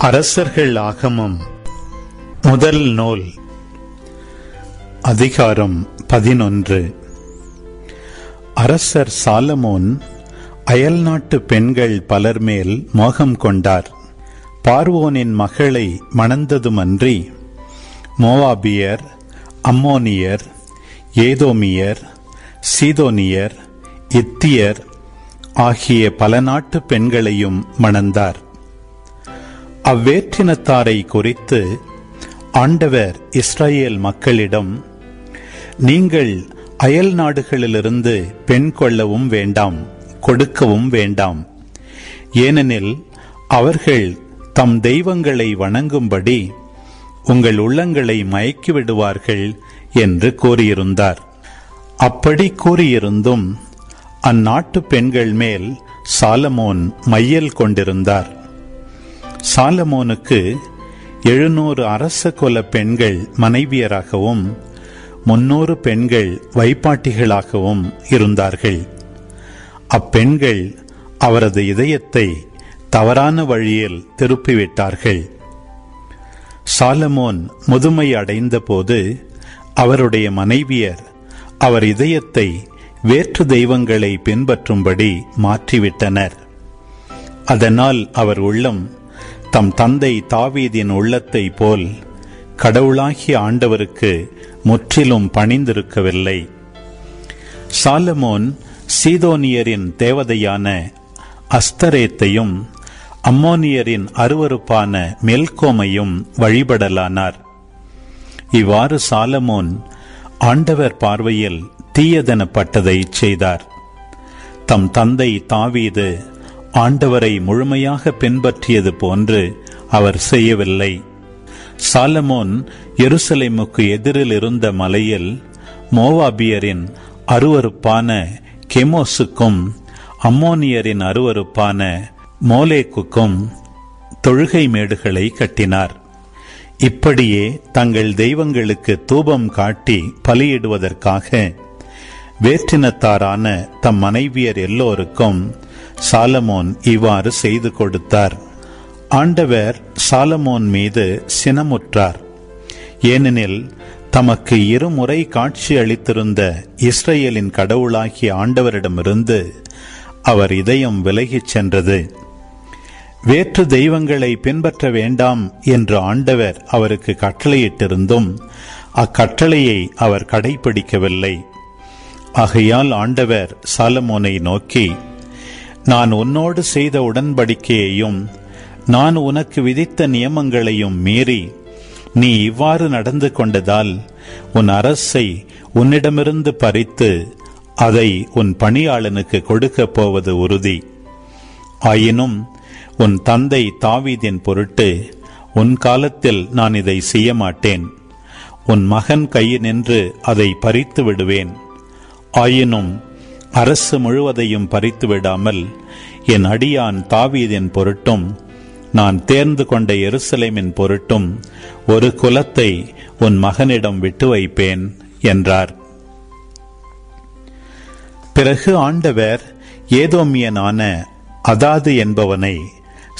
அரசர்கள் ஆகமம். முதல் நூல். அதிகாரம் பதினொன்று. அரசர் சாலமோன் அயல்நாட்டு பெண்கள் பலர் மேல் மோகம் கொண்டார். பார்வோனின் மகளை மணந்ததுமன்றி மோவாபியர் அம்மோனியர் ஏதோமியர் சீதோனியர் இத்தியர் ஆகிய பல நாட்டு பெண்களையும் மணந்தார். அவ்வேற்றினத்தாரை குறித்து ஆண்டவர் இஸ்ரேல் மக்களிடம் நீங்கள் அயல் நாடுகளிலிருந்து பெண் கொள்ளவும் வேண்டாம் கொடுக்கவும் வேண்டாம். ஏனெனில் அவர்கள் தம் தெய்வங்களை வணங்கும்படி உங்கள் உள்ளங்களை மயக்கி விடுவார்கள் என்று கூறியிருந்தார். அப்படி கூறியிருந்தும் அந்நாட்டு பெண்கள் மேல் சாலமோன் மையல் கொண்டிருந்தார். சாலமோனுக்கு எழுநூறு அரச குல பெண்கள் மனைவியராகவும் முன்னூறு பெண்கள் வைப்பாட்டிகளாகவும் இருந்தார்கள். அப்பெண்கள் அவரது இதயத்தை தவறான வழியில் திருப்பிவிட்டார்கள். சாலமோன் முதுமை அடைந்தபோது அவருடைய மனைவியர் அவர் இதயத்தை வேற்று தெய்வங்களை பின்பற்றும்படி மாற்றிவிட்டனர். அதனால் அவர் உள்ளம் தம் தந்தை தாவீதின் உள்ளத்தை போல் கடவுளாகிய ஆண்டவருக்கு முற்றிலும் பணிந்திருக்கவில்லை. சாலமோன் சீதோனியரின் தேவதையான அஸ்தரேத்தையும் அம்மோனியரின் அருவருப்பான மெல்கோமையும் வழிபடலானார். இவ்வாறு சாலமோன் ஆண்டவர் பார்வையில் தீயதெனப்பட்டதை செய்தார். தம் தந்தை தாவீது ஆண்டவரை முழுமையாக பின்பற்றியது போன்று அவர் செய்யவில்லை. சாலமோன் எருசலேமுக்கு எதிரில் இருந்த மலையில் மோவாபியரின் அருவருப்பான கெமோஸுக்கும் அம்மோனியரின் அருவருப்பான மோலேக்குக்கும் தொழுகை மேடுகளை கட்டினார். இப்படியே தங்கள் தெய்வங்களுக்கு தூபம் காட்டி பலியிடுவதற்காக வேற்றினத்தாரான தம் மனைவியர் எல்லோருக்கும் சாலமோன் இவ்வாறு செய்து கொடுத்தார். ஆண்டவர் சாலமோன் மீது சினமுற்றார். ஏனெனில் தமக்கு இருமுறை காட்சி அளித்திருந்த இஸ்ரேலின் கடவுளாகிய ஆண்டவரிடமிருந்து அவர் இதயம் விலகிச் சென்றது. வேற்று தெய்வங்களை பின்பற்ற வேண்டாம் என்று ஆண்டவர் அவருக்கு கட்டளையிட்டிருந்தும் அக்கட்டளையை அவர் கடைபிடிக்கவில்லை. ஆகையால் ஆண்டவர் சாலமோனை நோக்கி நான் உன்னோடு செய்த உடன்படிக்கையையும் நான் உனக்கு விதித்த நியமங்களையும் மீறி நீ இவ்வாறு நடந்து கொண்டதால் உன் அரசை உன்னிடமிருந்து பறித்து அதை உன் பணியாளனுக்கு கொடுக்கப் போவது உறுதி. ஆயினும் உன் தந்தை தாவீதின் பொருட்டு உன் காலத்தில் நான் இதை செய்ய மாட்டேன் உன் மகன் கையினின்று அதை பறித்து விடுவேன். ஆயினும் அரசு முழுவதையும் பறித்து விடாமல் என் அடியான் தாவீதின் பொருட்டும் நான் தேர்ந்து கொண்ட எருசலேமின் பொருட்டும் ஒரு குலத்தை உன் மகனிடம் விட்டு வைப்பேன் என்றார். பிறகு ஆண்டவர் ஏதோமியனான அதாது என்பவனை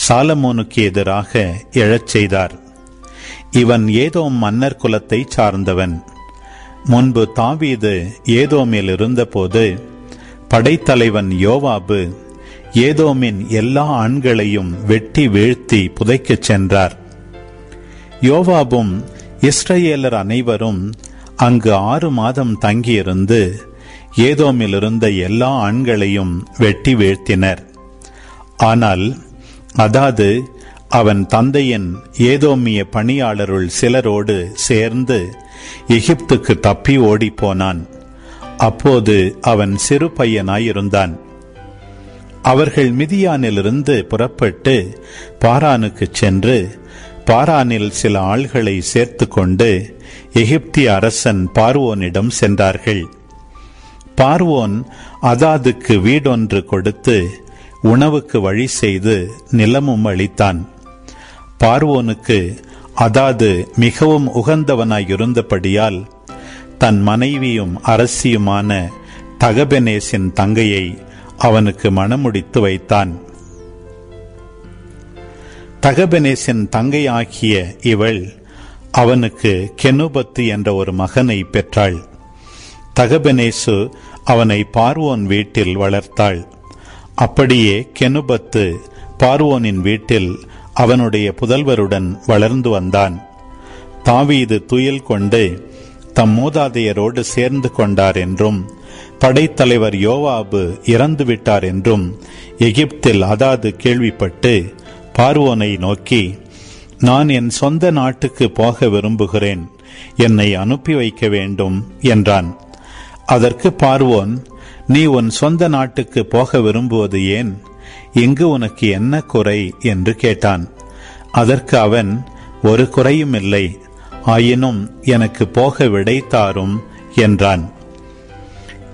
சாலமோனுக்கு எதிராக எழச் செய்தார். இவன் ஏதோம் மன்னர் குலத்தை சார்ந்தவன். முன்பு தாவீது ஏதோமில் இருந்தபோது படைத்தலைவன் யோவாபு ஏதோமின் எல்லா ஆண்களையும் வெட்டி வீழ்த்தி புதைக்கச் சென்றார். யோவாபும் இஸ்ரேலர் அனைவரும் அங்கு ஆறு மாதம் தங்கியிருந்து ஏதோமில் இருந்த எல்லா ஆண்களையும் வெட்டி வீழ்த்தினர். ஆனால் அதாவது அவன் தந்தையின் ஏதோமிய பணியாளருள் சிலரோடு சேர்ந்து எகிப்துக்கு தப்பி ஓடிப்போனான். அப்போது அவன் சிறு பையனாயிருந்தான். அவர்கள் மிதியானிலிருந்து புறப்பட்டு பாரானுக்கு சென்று பாரானில் சில ஆள்களை சேர்த்து கொண்டு எகிப்திய அரசன் பார்வோனிடம் சென்றார்கள். பார்வோன் அதாதுக்கு வீடொன்று கொடுத்து உணவுக்கு வழி செய்து நிலமும் அளித்தான். பார்வோனுக்கு அதாது மிகவும் உகந்தவனாயிருந்தபடியால் தன் மனைவியும் அரசியுமான தகபெனேசின் தங்கையை அவனுக்கு மணமுடித்து வைத்தான். தகபெனேசின் தங்கையாகிய இவள் அவனுக்கு கெனுபத்து என்ற ஒரு மகனை பெற்றாள். தகபெனேசு அவனை பார்வோன் வீட்டில் வளர்த்தாள். அப்படியே கெனுபத்து பார்வோனின் வீட்டில் அவனுடைய புதல்வருடன் வளர்ந்து வந்தான். தாவீது துயில் கொண்டு தம் மூதாதையரோடு சேர்ந்து கொண்டார் என்றும் படைத்தலைவர் யோவாபு இறந்து விட்டார் என்றும் எகிப்தில் அதாது கேள்விப்பட்டு பார்வோனை நோக்கி நான் என் சொந்த நாட்டுக்கு போக விரும்புகிறேன் என்னை அனுப்பி வைக்க வேண்டும் என்றான். அதற்கு பார்வோன் நீ உன் சொந்த நாட்டுக்கு போக விரும்புவது ஏன்? இங்கு உனக்கு என்ன குறை? என்று கேட்டான். அதற்கு அவன் ஒரு குறையும் இல்லை. ஆயினும் எனக்கு போக விடைத்தாரும் என்றான்.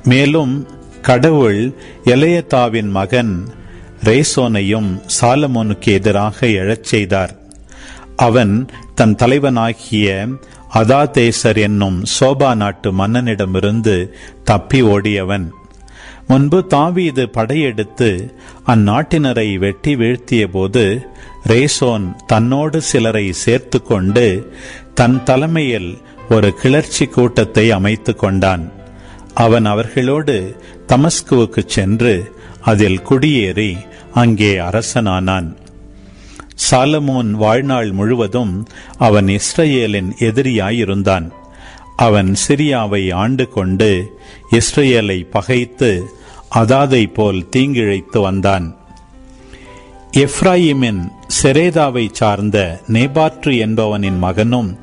மேலும் கடவுள் எலையத்தாவின் மகன் ரேசோனையும் சாலமோனுக்கு எதிராக எழச் செய்தார். அவன் தன் தலைவனாகிய அதாதேசர் என்னும் சோபா நாட்டு மன்னனிடமிருந்து தப்பி ஓடியவன். முன்பு தாவீது படையெடுத்து அந்நாட்டினரை வெட்டி வீழ்த்திய போது ரேசோன் தன்னோடு சிலரை சேர்த்து கொண்டு தன் தலைமையில் ஒரு கிளர்ச்சி கூட்டத்தை அமைத்து கொண்டான். அவன் அவர்களோடு தமஸ்குவுக்கு சென்று அதில் குடியேறி அங்கே அரசனானான். சாலமோன் வாழ்நாள் முழுவதும் அவன் இஸ்ரேலின் எதிரியாயிருந்தான். அவன் சிரியாவை ஆண்டு கொண்டு இஸ்ரேலை பகைத்து அதாதை போல் தீங்கிழைத்து வந்தான். எப்ராயிமின் செரேதாவை சார்ந்த நேபாற்று என்பவனின் மகனும்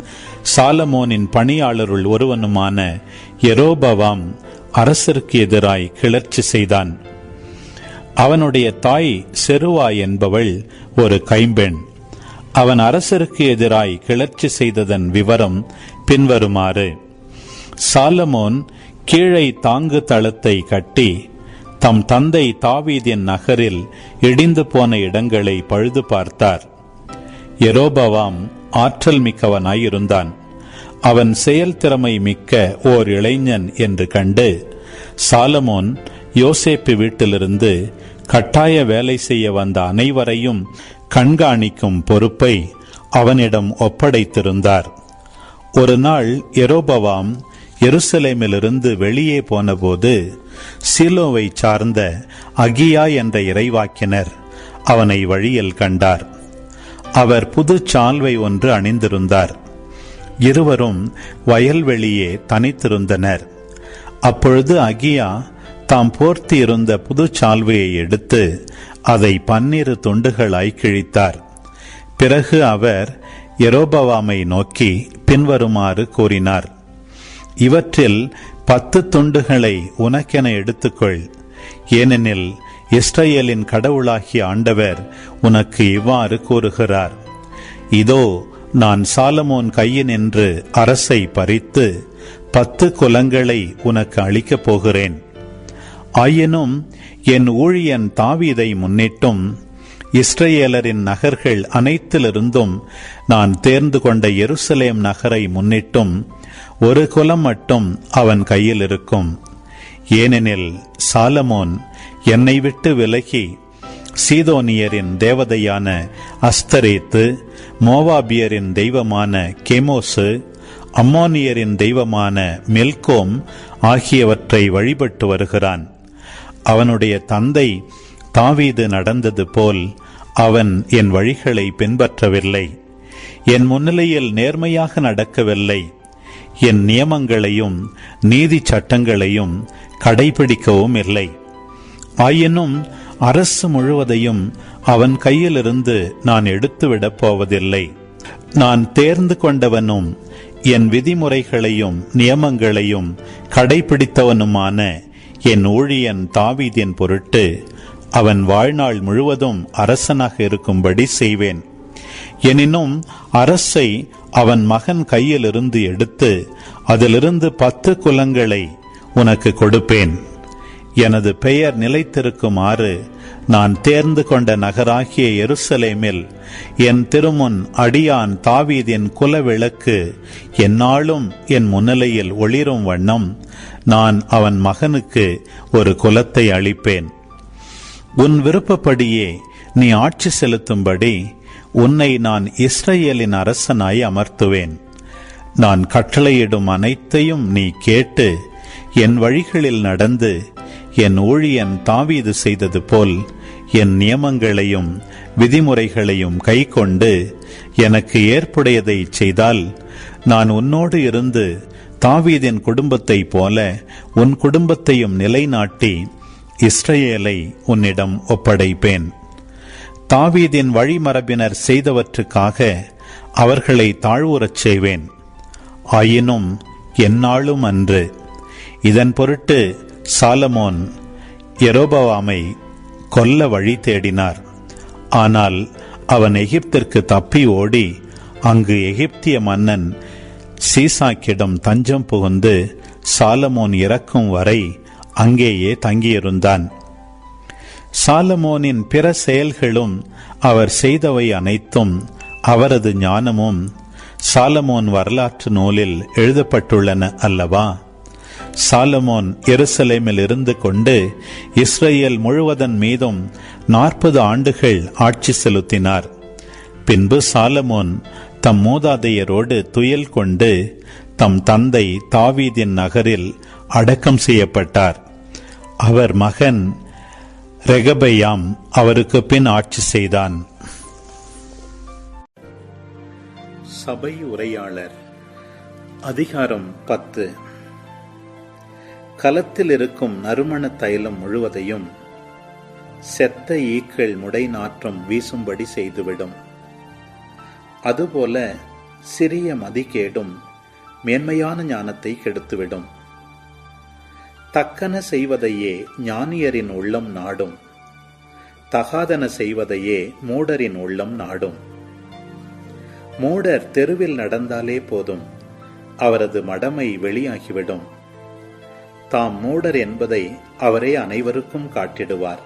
சாலமோனின் பணியாளருள் ஒருவனுமான எரோபவாம் அரசருக்கு எதிராய் கிளர்ச்சி செய்தான். அவனுடைய தாய் செருவா என்பவள் ஒரு கைம்பெண். அவன் அரசருக்கு எதிராய் கிளர்ச்சி செய்ததன் விவரம் பின்வருமாறு. சாலமோன் கீழை தாங்கு தளத்தை கட்டி தம் தந்தை தாவீதின் நகரில் இடிந்து போன இடங்களை பழுது பார்த்தார். எரோபவாம் ஆற்றல் மிக்கவனாயிருந்தான். அவன் செயல் திறமை மிக்க ஓர் இளைஞன் என்று கண்டு சாலமோன் யோசேப்பு வீட்டிலிருந்து கட்டாய வேலை செய்ய வந்த அனைவரையும் கண்காணிக்கும் பொறுப்பை அவனிடம் ஒப்படைத்திருந்தார். ஒரு நாள் எரோபவாம் எருசலேமிலிருந்து வெளியே போனபோது சிலோவை சார்ந்த அகியா என்ற இறைவாக்கினர் அவனை வழியில் கண்டார். அவர் புது சால்வை ஒன்று அணிந்திருந்தார். இருவரும் வயல்வெளியே தனித்திருந்தனர். அப்பொழுது அகியா தாம் போர்த்தி இருந்த புது சால்வையை எடுத்து அதை பன்னிரு துண்டுகளாய் கிழித்தார். பிறகு அவர் எரோபவாமை நோக்கி பின்வருமாறு கூறினார். இவற்றில் பத்து துண்டுகளை உனக்கென எடுத்துக்கொள். ஏனெனில் இஸ்ரேலின் கடவுளாகிய ஆண்டவர் உனக்கு இவ்வாறு கூறுகிறார். இதோ நான் சாலமோன் கையினின்று அரசை பறித்து பத்து குலங்களை உனக்கு அளிக்கப் போகிறேன். ஆயினும் என் ஊழியன் தாவீதை முன்னிட்டும் இஸ்ரேலரின் நகர்கள் அனைத்திலிருந்தும் நான் தேர்ந்து கொண்ட எருசலேம் நகரை முன்னிட்டும் ஒரு குலம் மட்டும் அவன் கையில் இருக்கும். ஏனெனில் சாலமோன் என்னை விட்டு விலகி சீதோனியரின் தேவதையான அஸ்தரேத்து மோவாபியரின் தெய்வமான கெமோசு அம்மோனியரின் தெய்வமான மெல்கோம் ஆகியவற்றை வழிபட்டு வருகிறான். அவனுடைய தந்தை தாவீது நடந்தது போல் அவன் என் வழிகளை பின்பற்றவில்லை. என் முன்னிலையில் நேர்மையாக நடக்கவில்லை. என் நியமங்களையும் நீதி சட்டங்களையும் கடைபிடிக்கவும் இல்லை. ஆயினும் அரசு முழுவதையும் அவன் கையிலிருந்து நான் எடுத்துவிடப் போவதில்லை. நான் தேர்ந்து கொண்டவனும் என் விதிமுறைகளையும் நியமங்களையும் கடைபிடித்தவனுமான என் ஊழியன் தாவீதின் பொருட்டு அவன் வாழ்நாள் முழுவதும் அரசனாக இருக்கும்படி செய்வேன். எனினும் அரசை அவன் மகன் கையிலிருந்து எடுத்து அதிலிருந்து பத்து குலங்களை உனக்கு கொடுப்பேன். எனது பெயர் நிலைத்திருக்குமாறு நான் தேர்ந்து கொண்ட நகராகிய எருசலேமில் என் திருமுன் அடியான் தாவீதின் குலவிளக்கு எந்நாளும் என் முன்னிலையில் ஒளிரும் வண்ணம் நான் அவன் மகனுக்கு ஒரு குலத்தை அளிப்பேன். உன் விருப்பப்படியே நீ ஆட்சி செலுத்தும்படி உன்னை நான் இஸ்ரேலின் அரசனாய் அமர்த்துவேன். நான் கட்டளையிடும் அனைத்தையும் நீ கேட்டு என் வழிகளில் நடந்து என் ஊழியன் தாவீது செய்தது போல் என் நியமங்களையும் விதிமுறைகளையும் கைக்கொண்டு எனக்கு ஏற்புடையதை செய்தால் நான் உன்னோடு இருந்து தாவீதின் குடும்பத்தைப் போல உன் குடும்பத்தையும் நிலைநாட்டி இஸ்ரேலை உன்னிடம் ஒப்படைப்பேன். தாவீதின் வழிமரபினர் செய்தவற்றுக்காக அவர்களை தாழ்வுறச் செய்வேன். ஆயினும் எந்நாளும் அன்று. இதன் பொருட்டு சாலமோன் எரோபவாமை கொல்ல வழி தேடினார். ஆனால் அவன் எகிப்திற்கு தப்பி ஓடி அங்கு எகிப்திய மன்னன் சீசாக்கிடம் தஞ்சம் புகுந்து சாலமோன் இறக்கும் வரை அங்கேயே தங்கியிருந்தான். சாலமோனின் பிற செயல்களும் அவர் செய்தவை அனைத்தும் அவரது ஞானமும் சாலமோன் வரலாற்று நூலில் எழுதப்பட்டுள்ளன அல்லவா? சாலமோன் எருசலேமில் இருந்து கொண்டு இஸ்ரேல் முழுவதன் மீதும் நாற்பது ஆண்டுகள் ஆட்சி செலுத்தினார். பின்பு சாலமோன் தம் மூதாதையரோடு துயல் கொண்டு தம் தந்தை தாவீதின் நகரில் அடக்கம் செய்யப்பட்டார். அவர் மகன் ரெகபையாம் அவருக்கு பின் ஆட்சி செய்தான். சபை உரையாளர் அதிகாரம் பத்து. களத்தில் இருக்கும் நறுமண தைலம் முழுவதையும் செத்த ஈக்கள் முடை நாற்றம் வீசும்படி செய்துவிடும். அதுபோல சிறிய மதிகேடும் மேன்மையான ஞானத்தை கெடுத்துவிடும். தக்கன செய்வதையே ஞானியரின் உள்ளம் நாடும். தகாதன செய்வதையே மூடரின் உள்ளம் நாடும். மூடர் தெருவில் நடந்தாலே போதும். அவரது மடமை வெளியாகிவிடும். தாம் மூடர் என்பதை அவரே அனைவருக்கும் காட்டிடுவார்.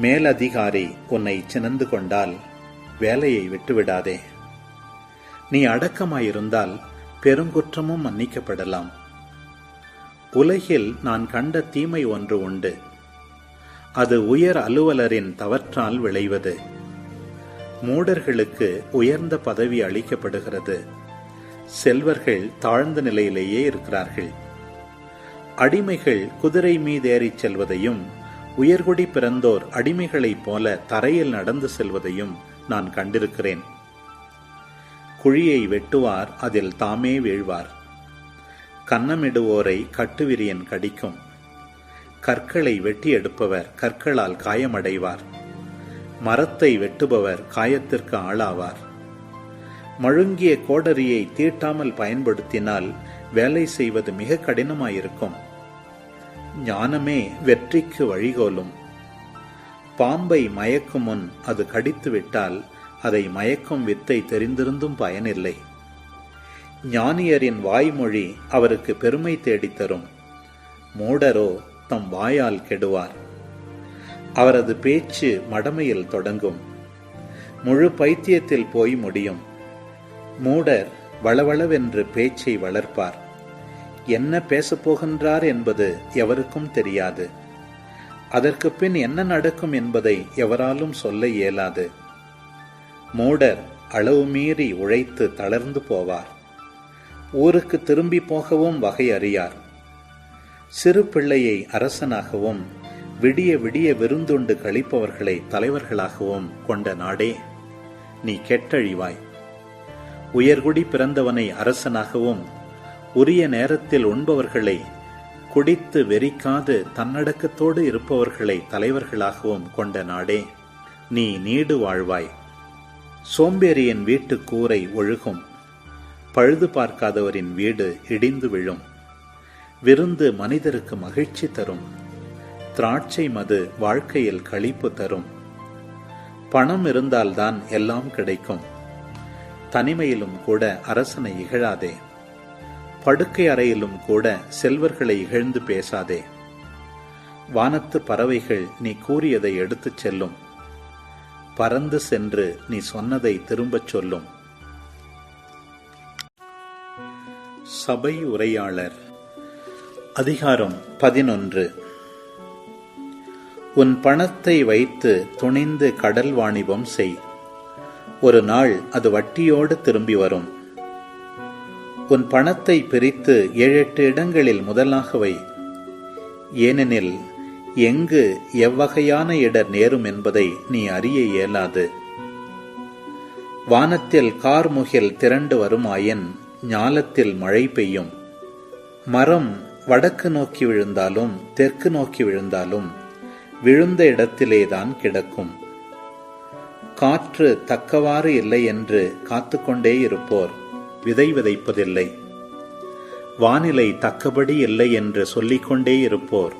மேலதிகாரி உன்னை சினந்து கொண்டால் வேலையை விட்டுவிடாதே. நீ அடக்கமாயிருந்தால் பெருங்குற்றமும் மன்னிக்கப்படலாம். உலகில் நான் கண்ட தீமை ஒன்று உண்டு. அது உயர் அலுவலரின் தவற்றால் விளைவது. மூடர்களுக்கு உயர்ந்த பதவி அளிக்கப்படுகிறது. செல்வர்கள் தாழ்ந்த நிலையிலேயே இருக்கிறார்கள். அடிமைகள் குதிரை மீதேறிச் செல்வதையும் உயர்குடி பிறந்தோர் அடிமைகளைப் போல தரையில் நடந்து செல்வதையும் நான் கண்டிருக்கிறேன். குழியை வெட்டுவார் அதில் தாமே வீழ்வார். கன்னமிடுவோரை கட்டுவிரியன் கடிக்கும். கற்களை வெட்டி எடுப்பவர் கற்களால் காயமடைவார். மரத்தை வெட்டுபவர் காயத்திற்கு ஆளாவார். மழுங்கிய கோடரியை தீட்டாமல் பயன்படுத்தினால் வேலை செய்வது மிக கடினமாயிருக்கும். ஞானமே வெற்றிக்கு வழிகோலும். பாம்பை மயக்கும் முன் அது கடித்துவிட்டால் அதை மயக்கும் வித்தை தெரிந்திருந்தும் பயனில்லை. ஞானியரின் வாய்மொழி அவருக்கு பெருமை தேடித்தரும் மூடரோ தம் வாயால் கெடுவார். அவரது பேச்சு மடமையில் தொடங்கும். முழு பைத்தியத்தில் போய் முடியும். மூடர் வளவளவென்று பேச்சை வளர்ப்பார். என்ன பேசப் போகின்றார் என்பது எவருக்கும் தெரியாது. அதற்கு பின் என்ன நடக்கும் என்பதை எவராலும் சொல்ல இயலாது. மூடர் அளவு மீறி உழைத்து தளர்ந்து போவார். ஊருக்கு திரும்பி போகவும் வகை அறியார். சிறு பிள்ளையை அரசனாகவும் விடிய விடிய விருந்துண்டு கழிப்பவர்களை தலைவர்களாகவும் கொண்ட நாடே நீ கெட்டழிவாய். உயர்குடி பிறந்தவனை அரசனாகவும் உரிய நேரத்தில் உண்பவர்களை குடித்து வெறிக்காது தன்னடக்கத்தோடு இருப்பவர்களை தலைவர்களாகவும் கொண்ட நாடே நீ நீடு வாழ்வாய். சோம்பேறியின் வீட்டு கூரை ஒழுகும். பழுது பார்க்காதவரின் வீடு இடிந்து விழும். விருந்து மனிதருக்கு மகிழ்ச்சி தரும். திராட்சை மது வாழ்க்கையில் களிப்பு தரும். பணம் இருந்தால்தான் எல்லாம் கிடைக்கும். தனிமையிலும் கூட அரசனை இகழாதே. படுக்கை அறையிலும் கூட செல்வர்களை இகழ்ந்து பேசாதே. வானத்து பறவைகள் நீ கூறியதை எடுத்துச் செல்லும். பறந்து சென்று நீ சொன்னதை திரும்பச் சொல்லும். சபை உரையாளர். அதிகாரம் பதினொன்று. உன் பணத்தை வைத்து துணிந்து கடல் வாணிபம் செய். ஒரு நாள் அது வட்டியோடு திரும்பி வரும். உன் பணத்தை பிரித்து ஏழெட்டு இடங்களில் முதலாக வை. ஏனெனில் எங்கு எவ்வகையான இடர் நேரும் என்பதை நீ அறிய இயலாது. வானத்தில் கார்முகில் திரண்டு வருமாயின் ஞாலத்தில் மழை பெய்யும். மரம் வடக்கு நோக்கி விழுந்தாலும் தெற்கு நோக்கி விழுந்தாலும் விழுந்த இடத்திலேதான் கிடக்கும். காற்று தக்கவாறு இல்லை என்று காத்துக்கொண்டே இருப்போர். விதை விதைப்பதில்லை. வானிலை தக்கபடி இல்லை என்று சொல்லிக்கொண்டே இருப்போர்.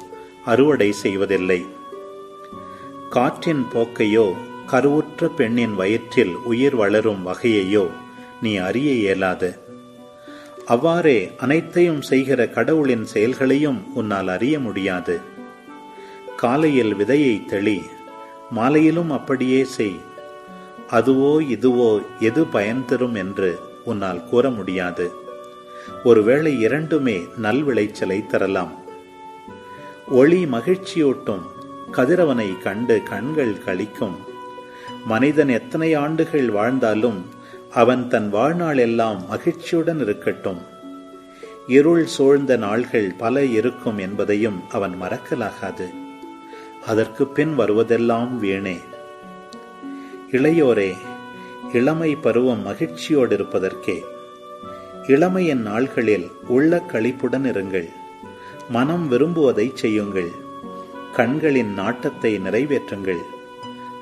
அறுவடை செய்வதில்லை. காற்றின் போக்கையோ கருவுற்ற பெண்ணின் வயிற்றில் உயிர் வளரும் வகையையோ நீ அறிய இயலாது. அவ்வாறே அனைத்தையும் செய்கிற கடவுளின் செயல்களையும் உன்னால் அறிய முடியாது. காலையில் விதையை தெளி மாலையிலும் அப்படியே செய். அதுவோ இதுவோ எது பயன் தரும் என்று உன்னால் கூற முடியாது. ஒருவேளை இரண்டுமே நல்விளைச்சலை தரலாம். ஒளி மகிழ்ச்சியூட்டும் கதிரவனை கண்டு கண்கள் கழிக்கும் மனிதன் எத்தனை ஆண்டுகள் வாழ்ந்தாலும் அவன் தன் வாழ்நாள் எல்லாம் மகிழ்ச்சியுடன் இருக்கட்டும். இருள் சூழ்ந்த நாள்கள் பல இருக்கும் என்பதையும் அவன் மறக்கலாகாது. அதற்கு பின் வருவதெல்லாம் வீணே. இளையோரே இளமை பருவம் மகிழ்ச்சியோடு இருப்பதற்கே இளமையின் நாள்களில் உள்ள களிப்புடன் இருங்கள். மனம் விரும்புவதை செய்யுங்கள். கண்களின் நாட்டத்தை நிறைவேற்றுங்கள்.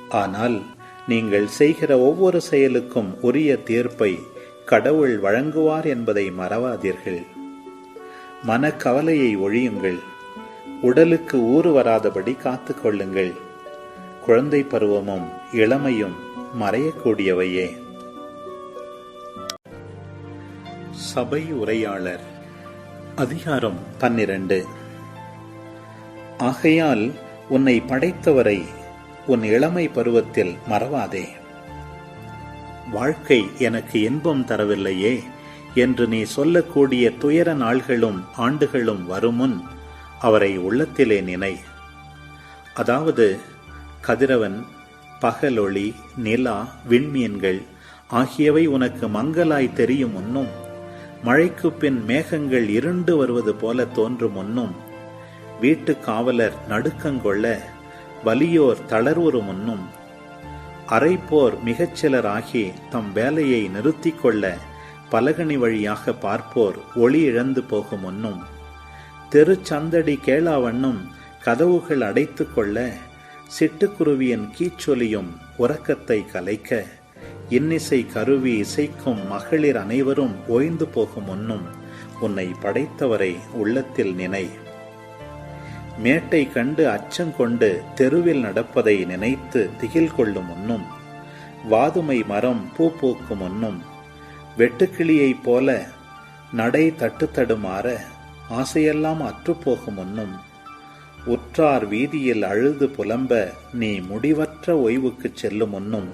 ஆனால் நீங்கள் செய்கிற ஒவ்வொரு செயலுக்கும் உரிய தீர்ப்பை கடவுள் வழங்குவார் என்பதை மறவாதீர்கள். மனக்கவலையை ஒழியுங்கள். உடலுக்கு ஊறு வராதபடி காத்து கொள்ளுங்கள். குழந்தை பருவமும் இளமையும் மறையக்கூடியவையே. சபை உரையாளர் அதிகாரம் பன்னிரண்டு. ஆகையால் உன்னை படைத்தவரை உன் இளமை பருவத்தில் மறவாதே. வாழ்க்கை எனக்கு இன்பம் தரவில்லையே என்று நீ சொல்லக்கூடிய துயர நாள்களும் ஆண்டுகளும் வருமுன் அவரை உள்ளத்திலே நினை. அதாவது கதிரவன் பகலொளி நிலா விண்மீன்கள் ஆகியவை உனக்கு மங்கலாய் தெரியும் முன்னும் மழைக்கு பின் மேகங்கள் இருண்டு வருவது போல தோன்றும் முன்னும் வீட்டு காவலர் நடுக்கங்கொள்ள வலியோர் தளர்வுறு முன்னும் அரைப்போர் மிகச்சிலராகி தம் வேலையை நிறுத்திக் கொள்ள பலகணி வழியாக பார்ப்போர் ஒளி இழந்து போகும் முன்னும் தெருச்சந்தடி கேளாவண்ணும் கதவுகள் அடைத்து கொள்ள சிட்டுக்குருவியின் கீச்சொலியும் உறக்கத்தை கலைக்க இன்னிசை கருவி இசைக்கும் மகளிர் அனைவரும் ஓய்ந்து போகும் முன்னும் உன்னை படைத்தவரை உள்ளத்தில் நினை. மேட்டை கண்டு அச்சம் கொண்டு தெருவில் நடப்பதை நினைத்து திகில் கொள்ளும் முன்னும் வாதுமை மரம் பூ பூக்கும் முன்னும் வெட்டுக்கிளியைப் போல நடை தட்டு தடுமாற ஆசையெல்லாம் அற்றுப்போகும் முன்னும் உற்றார் வீதியில் அழுது புலம்ப நீ முடிவற்ற ஓய்வுக்கு செல்லும் முன்னும்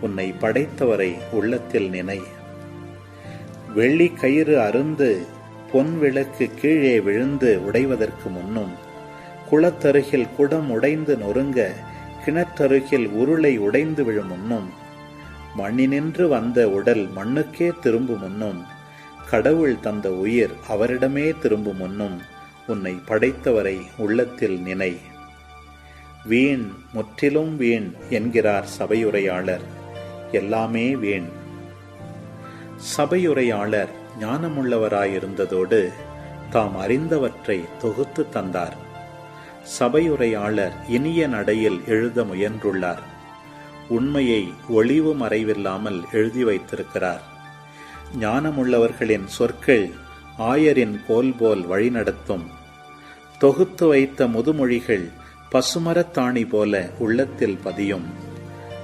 உன்னை படைத்தவரை உள்ளத்தில் நினை. வெள்ளி கயிறு அருந்து பொன் விளக்கு கீழே விழுந்து உடைவதற்கு முன்னும் குளத்தருகில் குடம் உடைந்து நொறுங்க கிணற்றருகில் உருளை உடைந்து விழும் முன்னும் மண்ணினின்று வந்த உடல் மண்ணுக்கே திரும்பும் முன்னும் கடவுள் தந்த உயிர் அவரிடமே திரும்பும் முன்னும் உன்னை படைத்தவரை உள்ளத்தில் நினை. வீண் முற்றிலும் வீண் என்கிறார் சபையுரையாளர் எல்லாமே வீண். சபையுரையாளர் ஞானமுள்ளவராயிருந்ததோடு தாம் அறிந்தவற்றை தொகுத்து தந்தார். சபையுரையாளர் இனிய நடையில் எழுத முயன்றுள்ளார். உண்மையை ஒளிவு மறைவில்லாமல் எழுதி வைத்திருக்கிறார். ஞானமுள்ளவர்களின் சொற்கள் ஆயரின் கோல் போல் வழிநடத்தும். தொகுத்து வைத்த முதுமொழிகள் பசுமரத்தாணி போல உள்ளத்தில் பதியும்.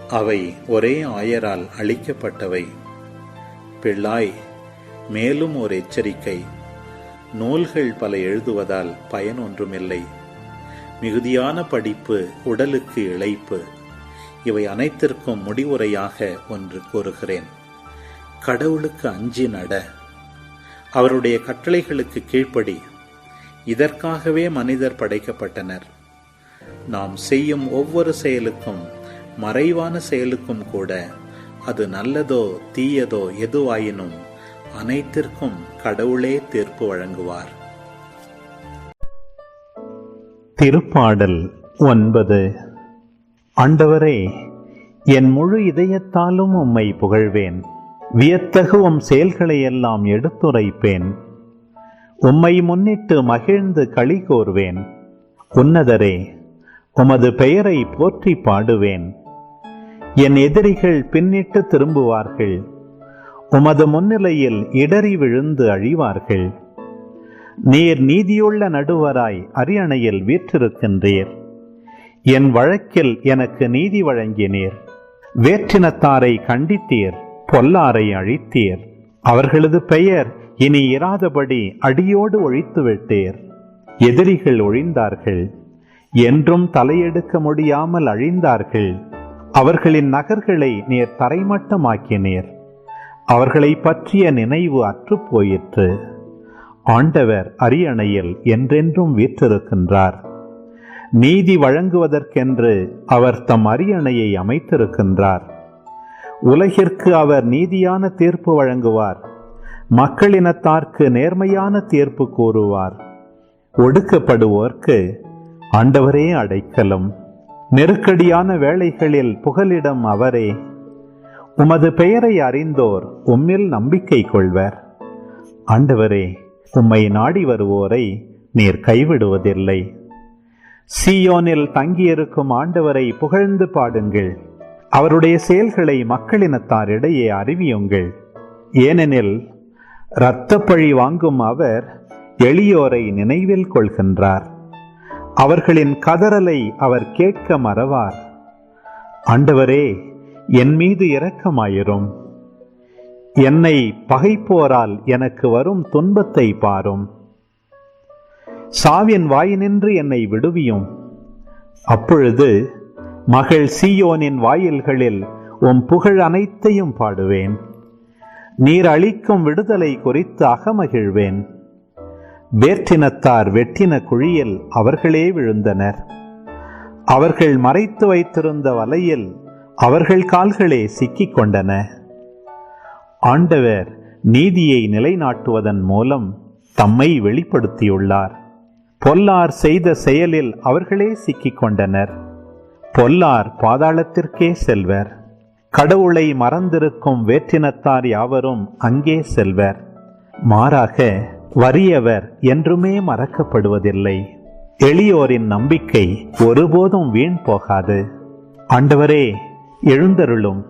அவை ஒரே ஆயரால் அளிக்கப்பட்டவை. பிள்ளாய் மேலும் ஒரு எச்சரிக்கை. நூல்கள் பல எழுதுவதால் பயன் ஒன்றுமில்லை மிகுதியான படிப்பு உடலுக்கு இழைப்பு. இவை அனைத்திற்கும் முடிவுரையாக ஒன்று கூறுகிறேன். கடவுளுக்கு அஞ்சி நட. அவருடைய கட்டளைகளுக்கு கீழ்ப்படி. இதற்காகவே மனிதர் படைக்கப்பட்டனர். நாம் செய்யும் ஒவ்வொரு செயலுக்கும் மறைவான செயலுக்கும் கூட அது நல்லதோ தீயதோ எதுவாயினும் அனைத்திற்கும் கடவுளே தீர்ப்பு வழங்குவார். திருப்பாடல் ஒன்பது. ஆண்டவரே என் முழு இதயத்தாலும் உம்மை புகழ்வேன். வியத்தகு உம் செயல்களை எல்லாம் எடுத்துரைப்பேன். உம்மை முன்னிட்டு மகிழ்ந்து களி கோர்வேன். உன்னதரே உமது பெயரை போற்றி பாடுவேன். என் எதிரிகள் பின்னிட்டு திரும்புவார்கள். உமது முன்னிலையில் இடறி விழுந்து அழிவார்கள். நீர் நீதியுள்ள நடுவராய் அரியணையில் வீற்றிருக்கின்றீர். என் வழக்கில் எனக்கு நீதி வழங்கினீர். வேற்றினத்தாரை கண்டித்தீர் பொல்லாரை அழித்தீர். அவர்களது பெயர் இனி இராதபடி அடியோடு ஒழித்து விட்டீர் எதிரிகள் ஒழிந்தார்கள். என்றும் தலையெடுக்க முடியாமல் அழிந்தார்கள். அவர்களின் நகர்களை நீர் தரைமட்டமாக்கினீர். அவர்களை பற்றிய நினைவு அற்றுப் போயிற்று ஆண்டவர் அரியணையில் என்றென்றும் வீற்றிருக்கின்றார். நீதி வழங்குவதற்கென்று அவர் தம் அரியணையை அமைத்திருக்கின்றார். உலகிற்கு அவர் நீதியான தீர்ப்பு வழங்குவார். மக்களினத்தார்க்கு நேர்மையான தீர்ப்பு கூறுவார். ஒடுக்கப்படுவோர்க்கு ஆண்டவரே அடைக்கலும். நெருக்கடியான வேளைகளில் புகலிடம் அவரே. உமது பெயரை அறிந்தோர் உம்மில் நம்பிக்கை கொள்வர். ஆண்டவரே உம்மை நாடி வருவோரை நீர் கைவிடுவதில்லை. சீயோனில் தங்கியிருக்கும் ஆண்டவரை புகழ்ந்து பாடுங்கள். அவருடைய செயல்களை மக்களினத்தாரிடையே அறிவியுங்கள். ஏனெனில் இரத்தப்பழி வாங்கும் அவர் எளியோரை நினைவில் கொள்கின்றார். அவர்களின் கதறலை அவர் கேட்க மறவார். ஆண்டவரே என் மீது இரக்கமாயிரும். என்னை பகைப்போரால் எனக்கு வரும் துன்பத்தை பாரும். சாவின் வாயினின்று என்னை விடுவியும். அப்பொழுது மகள் சீயோனின் வாயில்களில் உம் புகழ் அனைத்தையும் பாடுவேன். நீர் அளிக்கும் விடுதலை குறித்து அகமகிழ்வேன். வேற்றினத்தார் வெட்டின குழியில் அவர்களே விழுந்தனர். அவர்கள் மறைத்து வைத்திருந்த வலையில் அவர்கள் கால்களே சிக்கிக் கொண்டன. ஆண்டவர் நீதியை நிலைநாட்டுவதன் மூலம் தம்மை வெளிப்படுத்தியுள்ளார். பொல்லார் செய்த செயலில் அவர்களே சிக்கிக் கொண்டனர். பொல்லார் பாதாளத்திற்கே செல்வர். கடவுளை மறந்திருக்கும் வேற்றினத்தார் யாவரும் அங்கே செல்வர். மாறாக வறியவர் என்றுமே மறக்கப்படுவதில்லை. எளியோரின் நம்பிக்கை ஒருபோதும் வீண் போகாது. ஆண்டவரே எழுந்தருளும்.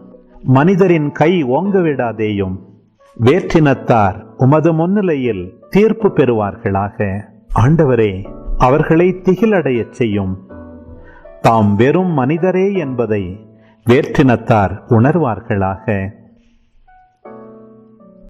மனிதரின் கை ஓங்க விடாதேயும் வேற்றினத்தார் உமது முன்னிலையில் தீர்ப்பு பெறுவார்களாக. ஆண்டவரே அவர்களை திகிலடையச் செய்யும். தாம் வெறும் மனிதரே என்பதை வேற்றினத்தார் உணர்வார்களாக.